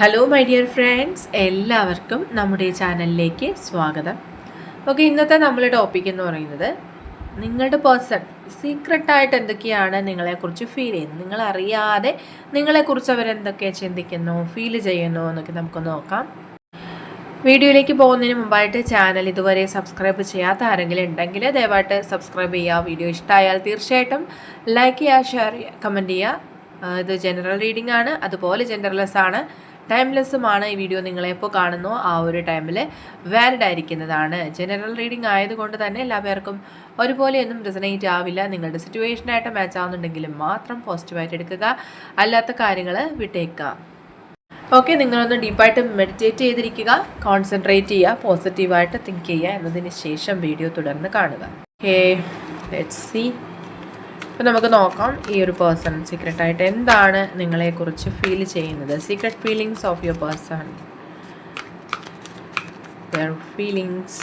Hello my dear friends എല്ലാവർക്കും നമ്മുടെ ചാനലിലേക്ക് സ്വാഗതം. ഓക്കെ ഇന്നത്തെ നമ്മുടെ ടോപ്പിക് എന്ന് പറയുന്നത് നിങ്ങളുടെ പേഴ്സൺ സീക്രട്ടായിട്ട് എന്തൊക്കെയാണ് നിങ്ങളെക്കുറിച്ച് ഫീൽ ചെയ്യുന്നത്? നിങ്ങളറിയാതെ നിങ്ങളെക്കുറിച്ച് അവരെന്തൊക്കെ ചിന്തിക്കുന്നു ഫീൽ ചെയ്യുന്നു എന്നൊക്കെ നമുക്ക് നോക്കാം. വീഡിയോയിലേക്ക് പോകുന്നതിന് മുമ്പായിട്ട് ചാനൽ ഇതുവരെ സബ്സ്ക്രൈബ് ചെയ്യാത്ത ആരെങ്കിലും ഉണ്ടെങ്കിൽ ദയവായിട്ട് സബ്സ്ക്രൈബ് ചെയ്യുക. വീഡിയോ ഇഷ്ടമായാൽ തീർച്ചയായിട്ടും ലൈക്ക് ചെയ്യുക ഷെയർ ചെയ്യുക കമന്റ് ചെയ്യുക. ഇത് ജനറൽ റീഡിംഗ് ആണ്. അതുപോലെ ജെൻഡർലെസ് ആണ്. ടൈംലെസ്സുമാണ് ഈ വീഡിയോ നിങ്ങളെപ്പോൾ കാണുന്നു. ആ ഒരു ടൈമിൽ വാലിഡ് ആയിരിക്കുന്നതാണ്. ജനറൽ റീഡിംഗ് ആയതുകൊണ്ട് തന്നെ എല്ലാ പേർക്കും ഒരുപോലെയൊന്നും റിസനേറ്റ് ആവില്ല. നിങ്ങളുടെ സിറ്റുവേഷനായിട്ട് മാച്ച് ആവുന്നുണ്ടെങ്കിൽ മാത്രം പോസിറ്റീവായിട്ട് എടുക്കുക. അല്ലാത്ത കാര്യങ്ങൾ വിട്ടേക്കുക. ഓക്കെ നിങ്ങളൊന്ന് ഡീപ്പായിട്ട് മെഡിറ്റേറ്റ് ചെയ്തിരിക്കുക. കോൺസെൻട്രേറ്റ് ചെയ്യുക. പോസിറ്റീവായിട്ട് തിങ്ക് ചെയ്യുക എന്നതിന് ശേഷം വീഡിയോ തുടർന്ന് കാണുക. ഓക്കെ ലെറ്റ് സി അപ്പോൾ നമുക്ക് നോക്കാം ഈ ഒരു പേഴ്സൺ സീക്രട്ടായിട്ട് എന്താണ് നിങ്ങളെക്കുറിച്ച് ഫീൽ ചെയ്യുന്നത്? Secret feelings of your person feelings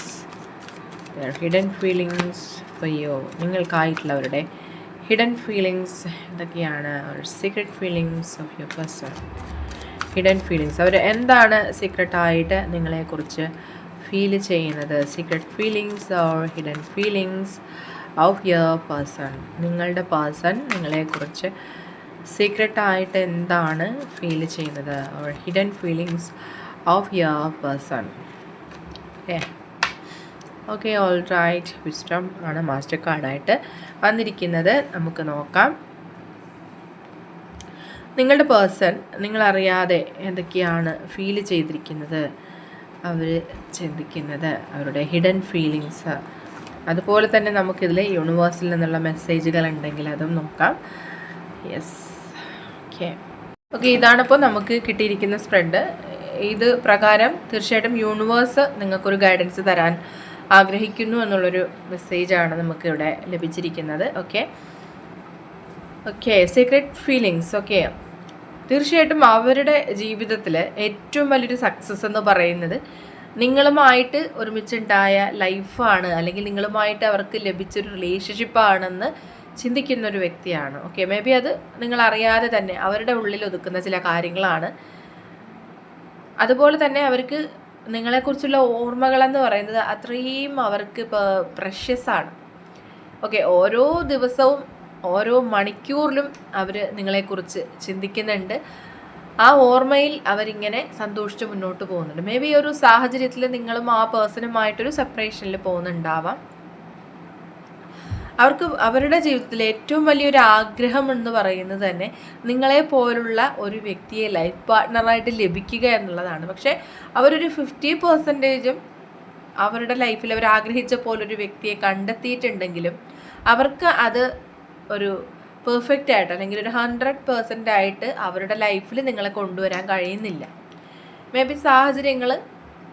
hidden feelings for നിങ്ങൾക്കായിട്ടുള്ളവരുടെ hidden feelings എന്തൊക്കെയാണ്? Secret feelings of your person hidden feelings അവർ എന്താണ് സീക്രട്ടായിട്ട് നിങ്ങളെക്കുറിച്ച് ഫീൽ ചെയ്യുന്നത്? Secret feelings or hidden feelings of your person നിങ്ങളുടെ പേഴ്സൺ നിങ്ങളെക്കുറിച്ച് സീക്രട്ടായിട്ട് എന്താണ് ഫീൽ ചെയ്യുന്നത്? Or hidden feelings of your person ഏ ഓക്കെ ഓൾ റൈറ്റ് വിസ്റ്റം ആണ് മാസ്റ്റർ കാർഡായിട്ട് വന്നിരിക്കുന്നത്. നമുക്ക് നോക്കാം. നിങ്ങളുടെ പേഴ്സൺ നിങ്ങളറിയാതെ എന്തൊക്കെയാണ് ഫീൽ ചെയ്തിരിക്കുന്നത്? അവർ ചിന്തിക്കുന്നത് അവരുടെ ഹിഡൻ ഫീലിങ്സ് അതുപോലെ തന്നെ നമുക്കിതിൽ യൂണിവേഴ്സിൽ നിന്നുള്ള മെസ്സേജുകൾ ഉണ്ടെങ്കിൽ അതും നോക്കാം. യെസ് ഓക്കെ ഓക്കെ ഇതാണിപ്പോൾ നമുക്ക് കിട്ടിയിരിക്കുന്ന സ്പ്രെഡ് ഇത് പ്രകാരം തീർച്ചയായിട്ടും യൂണിവേഴ്സ് നിങ്ങൾക്കൊരു ഗൈഡൻസ് തരാൻ ആഗ്രഹിക്കുന്നു എന്നുള്ളൊരു മെസ്സേജാണ് നമുക്കിവിടെ ലഭിച്ചിരിക്കുന്നത്. Okay okay secret feelings okay തീർച്ചയായിട്ടും അവരുടെ ജീവിതത്തിൽ ഏറ്റവും വലിയൊരു സക്സസ് എന്ന് പറയുന്നത് നിങ്ങളുമായിട്ട് ഒരുമിച്ചുണ്ടായ ലൈഫാണ് അല്ലെങ്കിൽ നിങ്ങളുമായിട്ട് അവർക്ക് ലഭിച്ചൊരു റിലേഷൻഷിപ്പാണെന്ന് ചിന്തിക്കുന്ന ഒരു വ്യക്തിയാണ്. ഓക്കെ മേ ബി അത് നിങ്ങൾ അറിയാതെ തന്നെ അവരുടെ ഉള്ളിൽ ഒതുക്കുന്ന ചില കാര്യങ്ങളാണ്. അതുപോലെ തന്നെ അവർക്ക് നിങ്ങളെക്കുറിച്ചുള്ള ഓർമ്മകളെന്ന് പറയുന്നത് അത്രയും അവർക്ക് പ്രഷ്യസാണ് ഓക്കെ ഓരോ ദിവസവും ഓരോ മണിക്കൂറിലും അവർ നിങ്ങളെക്കുറിച്ച് ചിന്തിക്കുന്നുണ്ട്. ആ ഓർമ്മയിൽ അവരിങ്ങനെ സന്തോഷിച്ച് മുന്നോട്ട് പോകുന്നുണ്ട്. മേ ബി ഒരു സാഹചര്യത്തിൽ നിങ്ങളും ആ പേഴ്സണുമായിട്ടൊരു സെപ്പറേഷനിൽ പോകുന്നുണ്ടാവാം. അവർക്ക് അവരുടെ ജീവിതത്തിൽ ഏറ്റവും വലിയൊരു ആഗ്രഹം എന്ന് പറയുന്നത് തന്നെ നിങ്ങളെ പോലുള്ള ഒരു വ്യക്തിയെ ലൈഫ് പാർട്ട്ണറായിട്ട് ലഭിക്കുക എന്നുള്ളതാണ്. പക്ഷേ അവരൊരു ഫിഫ്റ്റി പെർസെന്റേജും അവരുടെ ലൈഫിൽ അവർ ആഗ്രഹിച്ച പോലൊരു വ്യക്തിയെ കണ്ടെത്തിയിട്ടുണ്ടെങ്കിലും അവർക്ക് അത് ഒരു പെർഫെക്റ്റ് ആയിട്ട് അല്ലെങ്കിൽ ഒരു ഹൺഡ്രഡ് പേഴ്സന്റ് ആയിട്ട് അവരുടെ ലൈഫിൽ നിങ്ങളെ കൊണ്ടുവരാൻ കഴിയുന്നില്ല. മേ ബി സാഹചര്യങ്ങൾ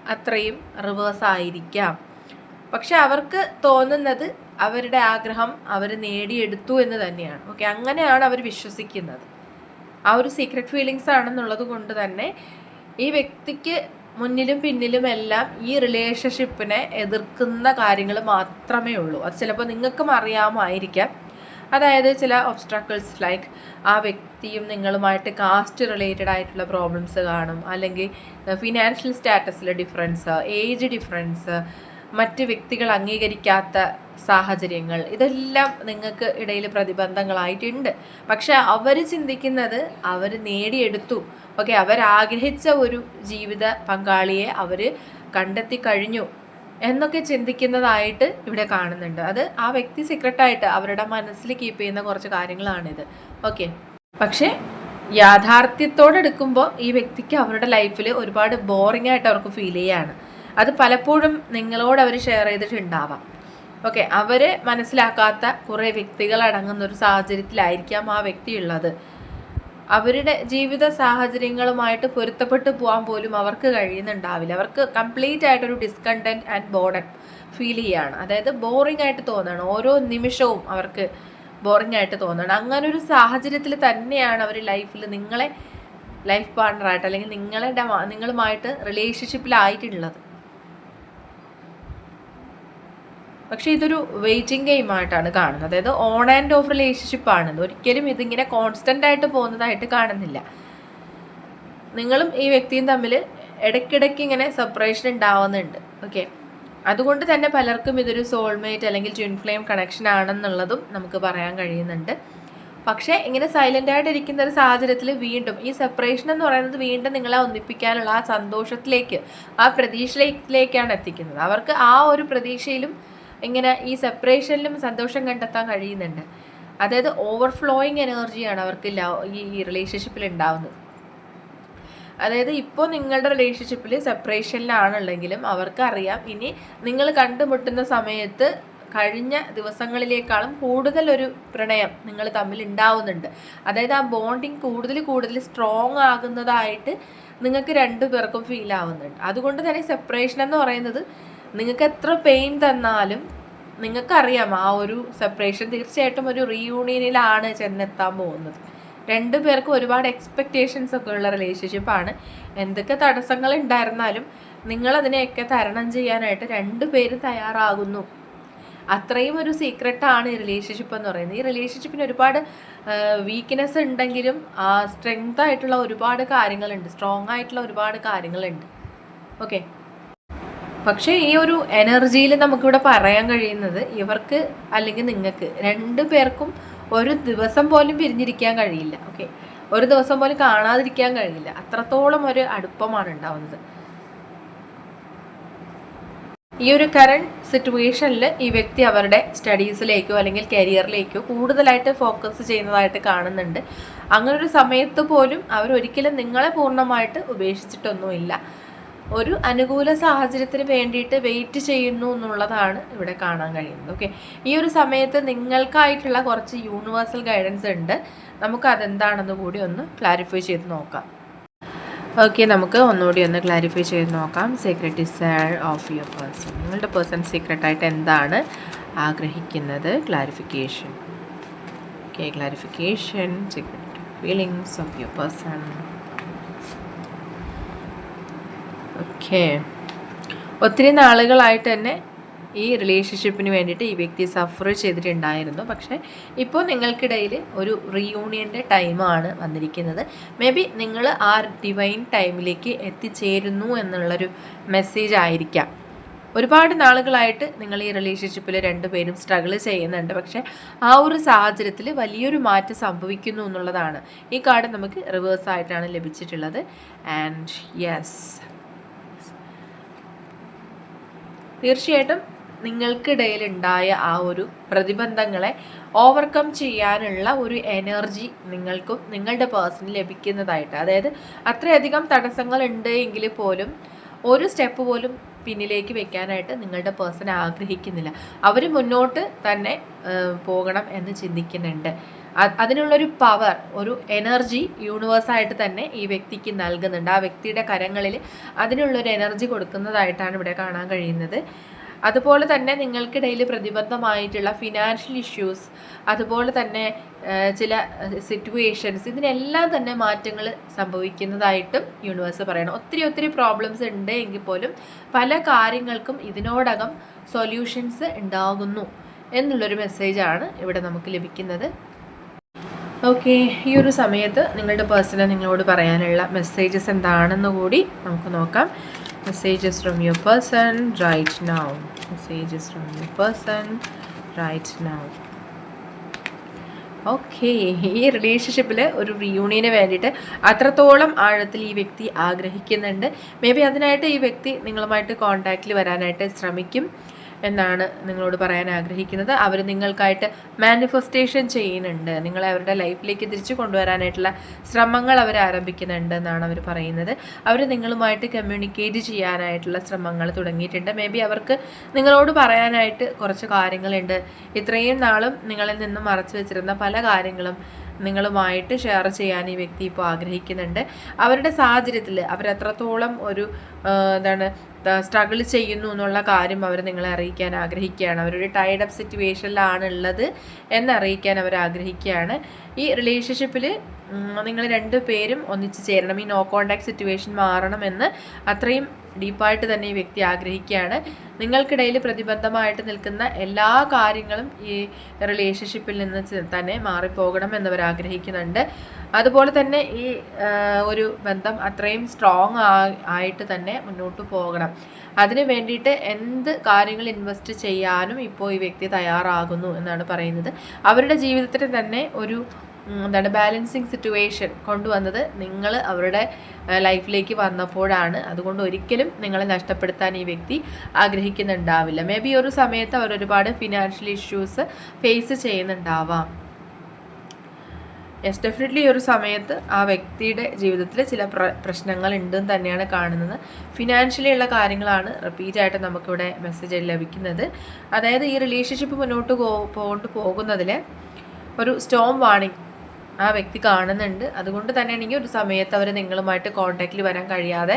അത്രയും റിവേഴ്സ് ആയിരിക്കാം. പക്ഷെ അവർക്ക് തോന്നുന്നത് അവരുടെ ആഗ്രഹം അവർ നേടിയെടുത്തു എന്ന് തന്നെയാണ്. ഓക്കെ അങ്ങനെയാണ് അവർ വിശ്വസിക്കുന്നത്. ആ ഒരു സീക്രട്ട് ഫീലിങ്സ് ആണെന്നുള്ളത് കൊണ്ട് തന്നെ ഈ വ്യക്തിക്ക് മുന്നിലും പിന്നിലും എല്ലാം ഈ റിലേഷൻഷിപ്പിനെ എതിർക്കുന്ന കാര്യങ്ങൾ മാത്രമേ ഉള്ളൂ. അത് ചിലപ്പോൾ നിങ്ങൾക്കും അറിയാമായിരിക്കാം. അതായത് ചില ഒബ്സ്ട്രക്കിൾസ് ലൈക്ക് ആ വ്യക്തിയും നിങ്ങളുമായിട്ട് കാസ്റ്റ് റിലേറ്റഡ് ആയിട്ടുള്ള പ്രോബ്ലംസ് കാണും. അല്ലെങ്കിൽ ഫിനാൻഷ്യൽ സ്റ്റാറ്റസിലെ ഡിഫറൻസ് ഏജ് ഡിഫറൻസ് മറ്റ് വ്യക്തികൾ അംഗീകരിക്കാത്ത സാഹചര്യങ്ങൾ ഇതെല്ലാം നിങ്ങൾക്ക് ഇടയിൽ പ്രതിബന്ധങ്ങളായിട്ടുണ്ട്. പക്ഷെ അവർ ചിന്തിക്കുന്നത് അവർ നേടിയെടുത്തു. ഓക്കെ അവരാഗ്രഹിച്ച ഒരു ജീവിത പങ്കാളിയെ അവർ കണ്ടെത്തി കഴിഞ്ഞു. എന്നൊക്കെ ചിന്തിക്കുന്നതായിട്ട് ഇവിടെ കാണുന്നുണ്ട്. അത് ആ വ്യക്തി സീക്രട്ടായിട്ട് അവരുടെ മനസ്സിൽ കീപ്പ് ചെയ്യുന്ന കുറച്ച് കാര്യങ്ങളാണിത്. ഓക്കെ പക്ഷേ യാഥാർത്ഥ്യത്തോടെടുക്കുമ്പോൾ ഈ വ്യക്തിക്ക് അവരുടെ ലൈഫിൽ ഒരുപാട് ബോറിംഗ് ആയിട്ട് അവർക്ക് ഫീൽ ചെയ്യാണ്. അത് പലപ്പോഴും നിങ്ങളോട് അവർ ഷെയർ ചെയ്തിട്ടുണ്ടാവാം. ഓക്കെ അവരെ മനസ്സിലാക്കാത്ത കുറേ വ്യക്തികൾ അടങ്ങുന്ന ഒരു സാഹചര്യത്തിലായിരിക്കാം ആ വ്യക്തി ഉള്ളത്. അവരുടെ ജീവിത സാഹചര്യങ്ങളുമായിട്ട് പൊരുത്തപ്പെട്ടു പോകാൻ പോലും അവർക്ക് കഴിയുന്നുണ്ടാവില്ല. അവർക്ക് കംപ്ലീറ്റ് ആയിട്ടൊരു ഡിസ്കണ്ടന്റ് ആൻഡ് ബോർഡൻ ഫീൽ ചെയ്യുകയാണ് അതായത് ബോറിംഗ് ആയിട്ട് തോന്നുകയാണ് ഓരോ നിമിഷവും അവർക്ക് ബോറിംഗ് ആയിട്ട് തോന്നുകയാണ് അങ്ങനെ ഒരു സാഹചര്യത്തിൽ തന്നെയാണ് അവർ ലൈഫിൽ നിങ്ങളെ ലൈഫ് പാർട്ണറായിട്ട് അല്ലെങ്കിൽ നിങ്ങളുടെ നിങ്ങളുമായിട്ട് റിലേഷൻഷിപ്പിലായിട്ടുള്ളത് പക്ഷേ ഇതൊരു വെയിറ്റിംഗ് ഗെയിം ആയിട്ടാണ് കാണുന്നത്. അതായത് ഓൺ ആൻഡ് ഓഫ് റിലേഷൻഷിപ്പ് ആണ്. ഒരിക്കലും ഇതിങ്ങനെ കോൺസ്റ്റന്റ് ആയിട്ട് പോകുന്നതായിട്ട് കാണുന്നില്ല. നിങ്ങളും ഈ വ്യക്തിയും തമ്മിൽ ഇടയ്ക്കിടയ്ക്ക് ഇങ്ങനെ സെപ്പറേഷൻ ഉണ്ടാവുന്നുണ്ട്. ഓക്കെ അതുകൊണ്ട് തന്നെ പലർക്കും ഇതൊരു സോൾമേറ്റ് അല്ലെങ്കിൽ ട്വിൻ ഫ്ലെയിം കണക്ഷൻ ആണെന്നുള്ളതും നമുക്ക് പറയാൻ കഴിയുന്നുണ്ട്. പക്ഷേ ഇങ്ങനെ സൈലന്റ് ആയിട്ട് ഇരിക്കുന്ന ഒരു സാഹചര്യത്തിൽ വീണ്ടും ഈ സെപ്പറേഷൻ എന്ന് പറയുന്നത് വീണ്ടും നിങ്ങളെ ഒന്നിപ്പിക്കാനുള്ള ആ സന്തോഷത്തിലേക്ക് ആ പ്രതീക്ഷയിലേക്കാണ് എത്തിക്കുന്നത്. അവർക്ക് ആ ഒരു പ്രതീക്ഷയിലും ഇങ്ങനെ ഈ സെപ്പറേഷനിലും സന്തോഷം കണ്ടെത്താൻ കഴിയുന്നുണ്ട്. അതായത് ഓവർഫ്ലോയിങ് എനർജിയാണ് അവർക്ക് ഈ റിലേഷൻഷിപ്പിൽ ഉണ്ടാവുന്നത്. അതായത് ഇപ്പോൾ നിങ്ങളുടെ റിലേഷൻഷിപ്പിൽ സെപ്പറേഷനിലാണുള്ളെങ്കിലും അവർക്ക് അറിയാം ഇനി നിങ്ങൾ കണ്ടുമുട്ടുന്ന സമയത്ത് കഴിഞ്ഞ ദിവസങ്ങളിലേക്കാളും കൂടുതൽ ഒരു പ്രണയം നിങ്ങൾ തമ്മിൽ ഉണ്ടാവുന്നുണ്ട്. അതായത് ആ ബോണ്ടിങ് കൂടുതൽ കൂടുതൽ സ്ട്രോങ് ആകുന്നതായിട്ട് നിങ്ങൾക്ക് രണ്ടു പേർക്കും ഫീൽ ആവുന്നുണ്ട്. അതുകൊണ്ട് തന്നെ സെപ്പറേഷൻ എന്ന് പറയുന്നത് നിങ്ങൾക്ക് എത്ര പെയിൻ തന്നാലും നിങ്ങൾക്കറിയാം ആ ഒരു സെപ്പറേഷൻ തീർച്ചയായിട്ടും ഒരു റീയൂണിയനിലാണ് ചെന്നെത്താൻ പോകുന്നത്. രണ്ടു പേർക്കും ഒരുപാട് എക്സ്പെക്റ്റേഷൻസ് ഒക്കെ ഉള്ള റിലേഷൻഷിപ്പാണ് എന്തൊക്കെ തടസ്സങ്ങൾ ഉണ്ടായിരുന്നാലും നിങ്ങളതിനെയൊക്കെ തരണം ചെയ്യാനായിട്ട് രണ്ടു പേരും തയ്യാറാകുന്നു. അത്രയും ഒരു സീക്രട്ടാണ് ഈ റിലേഷൻഷിപ്പ് എന്ന് പറയുന്നത്. ഈ റിലേഷൻഷിപ്പിന് ഒരുപാട് വീക്ക്നെസ് ഉണ്ടെങ്കിലും സ്ട്രെങ്ത് ആയിട്ടുള്ള ഒരുപാട് കാര്യങ്ങളുണ്ട്. സ്ട്രോങ് ആയിട്ടുള്ള ഒരുപാട് കാര്യങ്ങളുണ്ട്. ഓക്കെ പക്ഷേ ഈ ഒരു എനർജിയിൽ നമുക്കിവിടെ പറയാൻ കഴിയുന്നത് ഇവർക്ക് അല്ലെങ്കിൽ നിങ്ങൾക്ക് രണ്ടു പേർക്കും ഒരു ദിവസം പോലും പിരിഞ്ഞിരിക്കാൻ കഴിയില്ല ഓക്കെ ഒരു ദിവസം പോലും കാണാതിരിക്കാൻ കഴിയില്ല. അത്രത്തോളം ഒരു അടുപ്പമാണ് ഉണ്ടാവുന്നത്. ഈ ഒരു കറണ്ട് സിറ്റുവേഷനിൽ ഈ വ്യക്തി അവരുടെ സ്റ്റഡീസിലേക്കോ അല്ലെങ്കിൽ കരിയറിലേക്കോ കൂടുതലായിട്ട് ഫോക്കസ് ചെയ്യുന്നതായിട്ട് കാണുന്നുണ്ട്. അങ്ങനെ ഒരു സമയത്ത് പോലും അവരൊരിക്കലും നിങ്ങളെ പൂർണമായിട്ട് ഉപേക്ഷിച്ചിട്ടൊന്നുമില്ല. ഒരു അനുകൂല സാഹചര്യത്തിന് വേണ്ടിയിട്ട് വെയിറ്റ് ചെയ്യുന്നു എന്നുള്ളതാണ് ഇവിടെ കാണാൻ കഴിയുന്നത്. ഓക്കെ ഈ ഒരു സമയത്ത് നിങ്ങൾക്കായിട്ടുള്ള കുറച്ച് യൂണിവേഴ്സൽ ഗൈഡൻസ് ഉണ്ട്. നമുക്ക് അതെന്താണെന്ന് കൂടി ഒന്ന് ക്ലാരിഫൈ ചെയ്ത് നോക്കാം. ഓക്കെ നമുക്ക് ഒന്നുകൂടി ഒന്ന് ക്ലാരിഫൈ ചെയ്ത് നോക്കാം. Secret desire of your person നിങ്ങളുടെ പേഴ്സൺ സീക്രട്ടായിട്ട് എന്താണ് ആഗ്രഹിക്കുന്നത്? Clarification okay clarification secret feelings of your person okay ഒത്തിരി നാളുകളായിട്ട് തന്നെ ഈ റിലേഷൻഷിപ്പിന് വേണ്ടിയിട്ട് ഈ വ്യക്തി സഫർ ചെയ്തിട്ടുണ്ടായിരുന്നു. പക്ഷേ ഇപ്പോൾ നിങ്ങൾക്കിടയിൽ ഒരു റീയൂണിയന്റെ ടൈമാണ് വന്നിരിക്കുന്നത്. മേ ബി നിങ്ങൾ ആ ഡിവൈൻ ടൈമിലേക്ക് എത്തിച്ചേരുന്നു എന്നുള്ളൊരു മെസ്സേജ് ആയിരിക്കാം. ഒരുപാട് നാളുകളായിട്ട് നിങ്ങൾ ഈ റിലേഷൻഷിപ്പിൽ രണ്ടുപേരും സ്ട്രഗിൾ ചെയ്യുന്നുണ്ട്. പക്ഷേ ആ ഒരു സാഹചര്യത്തിൽ വലിയൊരു മാറ്റം സംഭവിക്കുന്നു എന്നുള്ളതാണ്. ഈ കാർഡ് നമുക്ക് റിവേഴ്സായിട്ടാണ് ലഭിച്ചിട്ടുള്ളത്. ആൻഡ് യെസ് തീർച്ചയായിട്ടും നിങ്ങൾക്കിടയിൽ ഉണ്ടായ ആ ഒരു പ്രതിബന്ധങ്ങളെ ഓവർകം ചെയ്യാനുള്ള ഒരു എനർജി നിങ്ങൾക്കും നിങ്ങളുടെ പേഴ്സണിൽ ലഭിക്കുന്നതായിട്ട്. അതായത് അത്രയധികം തടസ്സങ്ങൾ ഉണ്ട് എങ്കിൽ പോലും ഒരു സ്റ്റെപ്പ് പോലും പിന്നിലേക്ക് വെക്കാനായിട്ട് നിങ്ങളുടെ പേഴ്സൺ ആഗ്രഹിക്കുന്നില്ല. അവർ മുന്നോട്ട് തന്നെ പോകണം എന്ന് ചിന്തിക്കുന്നുണ്ട്. അതിനുള്ളൊരു പവർ ഒരു എനർജി യൂണിവേഴ്സായിട്ട് തന്നെ ഈ വ്യക്തിക്ക് നൽകുന്നുണ്ട്. ആ വ്യക്തിയുടെ കരങ്ങളിൽ അതിനുള്ളൊരു എനർജി കൊടുക്കുന്നതായിട്ടാണ് ഇവിടെ കാണാൻ കഴിയുന്നത്. അതുപോലെ തന്നെ നിങ്ങൾക്കിടയിൽ പ്രതിബന്ധമായിട്ടുള്ള ഫിനാൻഷ്യൽ ഇഷ്യൂസ് അതുപോലെ തന്നെ ചില സിറ്റുവേഷൻസ് ഇതിനെല്ലാം തന്നെ മാറ്റങ്ങൾ സംഭവിക്കുന്നതായിട്ടും യൂണിവേഴ്സ് പറയണം. ഒത്തിരി ഒത്തിരി പ്രോബ്ലംസ് ഉണ്ട് എങ്കിൽ പോലും പല കാര്യങ്ങൾക്കും ഇതിനോടകം സൊല്യൂഷൻസ് ഉണ്ടാകുന്നു എന്നുള്ളൊരു മെസ്സേജാണ് ഇവിടെ നമുക്ക് ലഭിക്കുന്നത്. ഓക്കെ ഈ ഒരു സമയത്ത് നിങ്ങളുടെ പേഴ്സണൽ നിങ്ങളോട് പറയാനുള്ള മെസ്സേജസ് എന്താണെന്ന് കൂടി നമുക്ക് നോക്കാം. Messages from your person right now messages from your person right now okay ഈ റിലേഷൻഷിപ്പിൽ ഒരു റിയൂണിയന് വേണ്ടിയിട്ട് അത്രത്തോളം ആഴത്തിൽ ഈ വ്യക്തി ആഗ്രഹിക്കുന്നുണ്ട്. മേ ബി അതിനായിട്ട് ഈ വ്യക്തി നിങ്ങളുമായിട്ട് കോണ്ടാക്റ്റിൽ വരാനായിട്ട് ശ്രമിക്കും. എന്നാണ് നിങ്ങളോട് പറയാൻ ആഗ്രഹിക്കുന്നത്. അവർ നിങ്ങൾക്കായിട്ട് മാനിഫെസ്റ്റേഷൻ ചെയ്യുന്നുണ്ട്. നിങ്ങളെ അവരുടെ ലൈഫിലേക്ക് തിരിച്ചു കൊണ്ടുവരാനായിട്ടുള്ള ശ്രമങ്ങൾ അവർ ആരംഭിക്കുന്നുണ്ട് എന്നാണ് അവർ പറയുന്നത്. അവർ നിങ്ങളുമായിട്ട് കമ്മ്യൂണിക്കേറ്റ് ചെയ്യാനായിട്ടുള്ള ശ്രമങ്ങൾ തുടങ്ങിയിട്ടുണ്ട്. മേ ബി അവർക്ക് നിങ്ങളോട് പറയാനായിട്ട് കുറച്ച് കാര്യങ്ങളുണ്ട്. ഇത്രയും നാളും നിങ്ങളിൽ നിന്നും മറച്ചു വെച്ചിരുന്ന പല കാര്യങ്ങളും നിങ്ങളുമായിട്ട് ഷെയർ ചെയ്യാൻ ഈ വ്യക്തി ഇപ്പോൾ ആഗ്രഹിക്കുന്നുണ്ട്. അവരുടെ സാഹചര്യത്തിൽ അവരെത്രത്തോളം ഒരു എന്താണ് സ്ട്രഗിൾ ചെയ്യുന്നു എന്നുള്ള കാര്യം അവർ നിങ്ങളെ അറിയിക്കാൻ ആഗ്രഹിക്കുകയാണ്. അവരൊരു ടൈഡ് അപ്പ് സിറ്റുവേഷനിലാണ് ഉള്ളത് എന്നറിയിക്കാൻ അവർ ആഗ്രഹിക്കുകയാണ്. ഈ റിലേഷൻഷിപ്പിൽ നിങ്ങൾ രണ്ടു പേരും ഒന്നിച്ച് ചേരണം. ഈ നോ കോണ്ടാക്ട് സിറ്റുവേഷൻ മാറണമെന്ന് അത്രയും ഡീപ്പായിട്ട് തന്നെ ഈ വ്യക്തി ആഗ്രഹിക്കുകയാണ്. നിങ്ങൾക്കിടയിൽ പ്രതിബന്ധമായിട്ട് നിൽക്കുന്ന എല്ലാ കാര്യങ്ങളും ഈ റിലേഷൻഷിപ്പിൽ നിന്ന് തന്നെ മാറിപ്പോകണം എന്നവർ ആഗ്രഹിക്കുന്നുണ്ട്. അതുപോലെ തന്നെ ഈ ഒരു ബന്ധം അത്രയും സ്ട്രോങ് ആയിട്ട് തന്നെ മുന്നോട്ട് പോകണം. അതിന് വേണ്ടിയിട്ട് എന്ത് കാര്യങ്ങൾ ഇൻവെസ്റ്റ് ചെയ്യാനും ഇപ്പോൾ ഈ വ്യക്തി തയ്യാറാകുന്നു എന്നാണ് പറയുന്നത്. അവരുടെ ജീവിതത്തിൽ തന്നെ ഒരു എന്താണ് ബാലൻസിങ് സിറ്റുവേഷൻ കൊണ്ടുവന്നത് നിങ്ങൾ അവരുടെ ലൈഫിലേക്ക് വന്നപ്പോഴാണ്. അതുകൊണ്ട് ഒരിക്കലും നിങ്ങളെ നഷ്ടപ്പെടുത്താൻ ഈ വ്യക്തി ആഗ്രഹിക്കുന്നുണ്ടാവില്ല. മേ ബി ഒരു സമയത്ത് അവർ ഒരുപാട് ഫിനാൻഷ്യൽ ഇഷ്യൂസ് ഫേസ് ചെയ്യുന്നുണ്ടാവാം. യെസ് ഡെഫിനറ്റ്ലി ഒരു സമയത്ത് ആ വ്യക്തിയുടെ ജീവിതത്തിൽ ചില പ്ര പ്രശ്നങ്ങൾ ഉണ്ടെന്ന് തന്നെയാണ് കാണുന്നത്. ഫിനാൻഷ്യലി ഉള്ള കാര്യങ്ങളാണ് റിപ്പീറ്റായിട്ട് നമുക്കിവിടെ മെസ്സേജ് ലഭിക്കുന്നത്. അതായത് ഈ റിലേഷൻഷിപ്പ് മുന്നോട്ട് പോ പോകൊണ്ട് പോകുന്നതിൽ ഒരു സ്റ്റോം വാണിംഗ് ആ വ്യക്തി കാണുന്നുണ്ട്. അതുകൊണ്ട് തന്നെയാണെങ്കിൽ ഒരു സമയത്ത് അവർ നിങ്ങളുമായിട്ട് കോൺടാക്റ്റിൽ വരാൻ കഴിയാതെ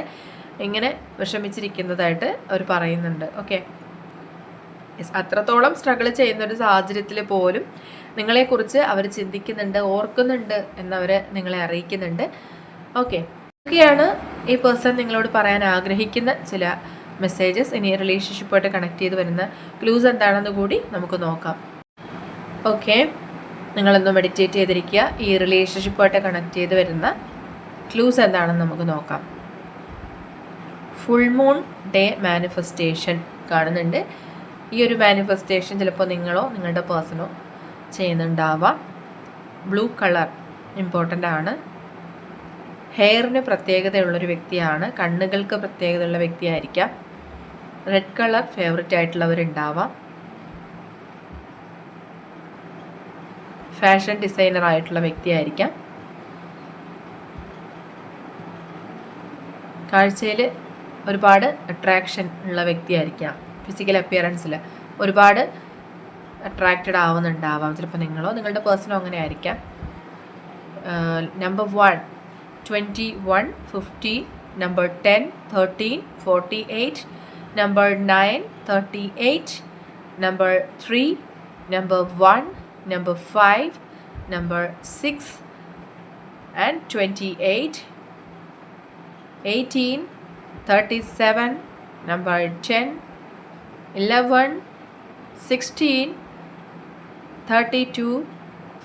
ഇങ്ങനെ വിഷമിച്ചിരിക്കുന്നതായിട്ട് അവർ പറയുന്നുണ്ട്. ഓക്കെ അത്രത്തോളം സ്ട്രഗിൾ ചെയ്യുന്ന ഒരു സാഹചര്യത്തിൽ പോലും നിങ്ങളെക്കുറിച്ച് അവർ ചിന്തിക്കുന്നുണ്ട് ഓർക്കുന്നുണ്ട് എന്നവർ നിങ്ങളെ അറിയിക്കുന്നുണ്ട്. ഓക്കെ ഇതൊക്കെയാണ് ഈ പേഴ്സൺ നിങ്ങളോട് പറയാൻ ആഗ്രഹിക്കുന്ന ചില മെസ്സേജസ് ഇനി റിലേഷൻഷിപ്പായിട്ട് കണക്ട് ചെയ്ത് വരുന്ന ക്ലൂസ് എന്താണെന്ന് കൂടി നമുക്ക് നോക്കാം. ഓക്കെ നിങ്ങളൊന്ന് മെഡിറ്റേറ്റ് ചെയ്തിരിക്കുക. ഈ റിലേഷൻഷിപ്പായിട്ട് കണക്ട് ചെയ്ത് വരുന്ന ക്ലൂസ് എന്താണെന്ന് നമുക്ക് നോക്കാം. ഫുൾ മൂൺ ഡേ മാനിഫെസ്റ്റേഷൻ കാണുന്നുണ്ട്. ഈ ഒരു മാനിഫെസ്റ്റേഷൻ ചിലപ്പോൾ നിങ്ങളോ നിങ്ങളുടെ പേഴ്സണോ ചെയ്യുന്നുണ്ടാവാം. ബ്ലൂ കളർ ഇമ്പോർട്ടന്റ് ആണ്. ഹെയറിന് പ്രത്യേകതയുള്ളൊരു വ്യക്തിയാണ്. കണ്ണുകൾക്ക് പ്രത്യേകതയുള്ള വ്യക്തിയായിരിക്കാം. റെഡ് കളർ ഫേവററ്റ് ആയിട്ടുള്ളവരുണ്ടാവാം. ഫാഷൻ ഡിസൈനർ ആയിട്ടുള്ള വ്യക്തിയായിരിക്കാം. കാഴ്ചയിൽ ഒരുപാട് അട്രാക്ഷൻ ഉള്ള വ്യക്തിയായിരിക്കാം. ഫിസിക്കൽ അപ്പിയറൻസിൽ ഒരുപാട് അട്രാക്റ്റഡ് ആവുന്നുണ്ടാവാം. ചിലപ്പോൾ നിങ്ങളോ നിങ്ങളുടെ പേഴ്സണോ അങ്ങനെ ആയിരിക്കാം. Number one twenty one fifty number ten thirteen forty eight number nine thirty eight number three number one number 5, number 6 and 28, 18, 37, number 10, 11, 16, 32,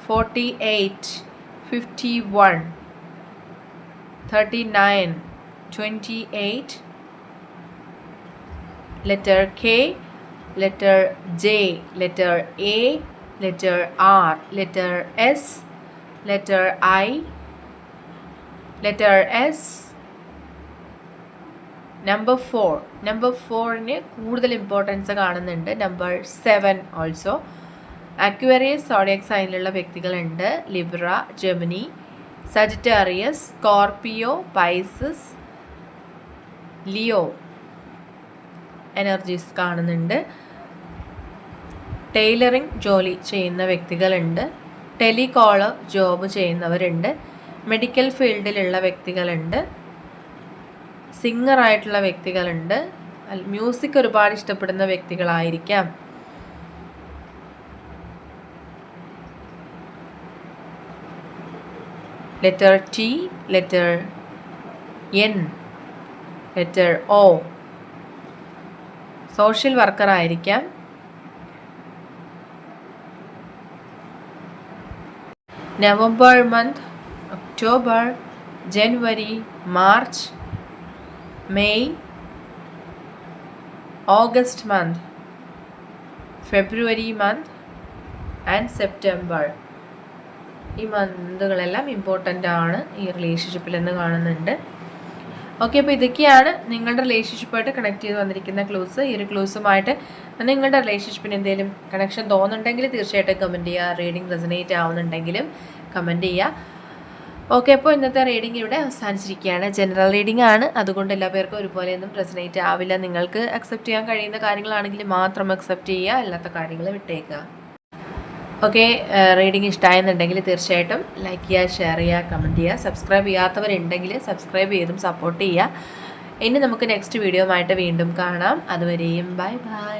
48, 51, 39, 28, letter K, letter J, letter A, letter R, letter S, letter I, letter S, number four number ഫോറിന് കൂടുതൽ importance കാണുന്നുണ്ട്. Number seven also Aquarius zodiac സൈനിലുള്ള വ്യക്തികളുണ്ട്. Libra Gemini Sagittarius Scorpio Pisces Leo energies കാണുന്നുണ്ട്. Tailoring ജോലി ചെയ്യുന്ന വ്യക്തികളുണ്ട്. Telecaller job ചെയ്യുന്നവരുണ്ട്. Medical ഫീൽഡിലുള്ള വ്യക്തികളുണ്ട്. സിംഗറായിട്ടുള്ള വ്യക്തികളുണ്ട്. മ്യൂസിക് ഒരുപാട് ഇഷ്ടപ്പെടുന്ന വ്യക്തികളായിരിക്കാം. Letter T letter N letter O. Social worker ആയിരിക്കാം November month October January March May August month February month and September. ഈ മന്തുകളെല്ലാം ഇമ്പോർട്ടന്റ് ആണ് ഈ റിലേഷൻഷിപ്പിൽ എന്ന് കാണുന്നുണ്ട്. ഓക്കെ അപ്പോൾ ഇതൊക്കെയാണ് നിങ്ങളുടെ റിലേഷൻഷിപ്പായിട്ട് കണക്ട് ചെയ്ത് വന്നിരിക്കുന്ന ക്ലൂസ് ഈ ഒരു ക്ലൂസുമായിട്ട് നിങ്ങളുടെ റിലേഷൻഷിപ്പിന് എന്തെങ്കിലും കണക്ഷൻ തോന്നുന്നുണ്ടെങ്കിൽ തീർച്ചയായിട്ടും കമന്റ് ചെയ്യുക റീഡിംഗ് റെസനേറ്റ് ആവുന്നുണ്ടെങ്കിലും കമന്റ് ചെയ്യുക ഓക്കെ അപ്പോൾ ഇന്നത്തെ റീഡിംഗ് ഇവിടെ അവസാനിച്ചിരിക്കുകയാണ്. ജനറൽ റീഡിംഗ് ആണ്. അതുകൊണ്ട് എല്ലാ പേർക്കും ഒരുപോലെയൊന്നും റെസനേറ്റ് ആവില്ല. നിങ്ങൾക്ക് അക്സെപ്റ്റ് ചെയ്യാൻ കഴിയുന്ന കാര്യങ്ങളാണെങ്കിൽ മാത്രം അക്സെപ്റ്റ് ചെയ്യുക അല്ലാത്ത കാര്യങ്ങൾ വിട്ടേക്കുക ഓക്കെ റീഡിംഗ് ഇഷ്ടമായെന്നുണ്ടെങ്കിൽ തീർച്ചയായിട്ടും ലൈക്ക് ചെയ്യുക ഷെയർ ചെയ്യുക കമന്റ് ചെയ്യുക സബ്സ്ക്രൈബ് ചെയ്യാത്തവരുണ്ടെങ്കിൽ സബ്സ്ക്രൈബ് ചെയ്തും സപ്പോർട്ട് ചെയ്യുക ഇനി നമുക്ക് നെക്സ്റ്റ് വീഡിയോ ആയിട്ട് വീണ്ടും കാണാം. അതുവരെയും ബൈ ബൈ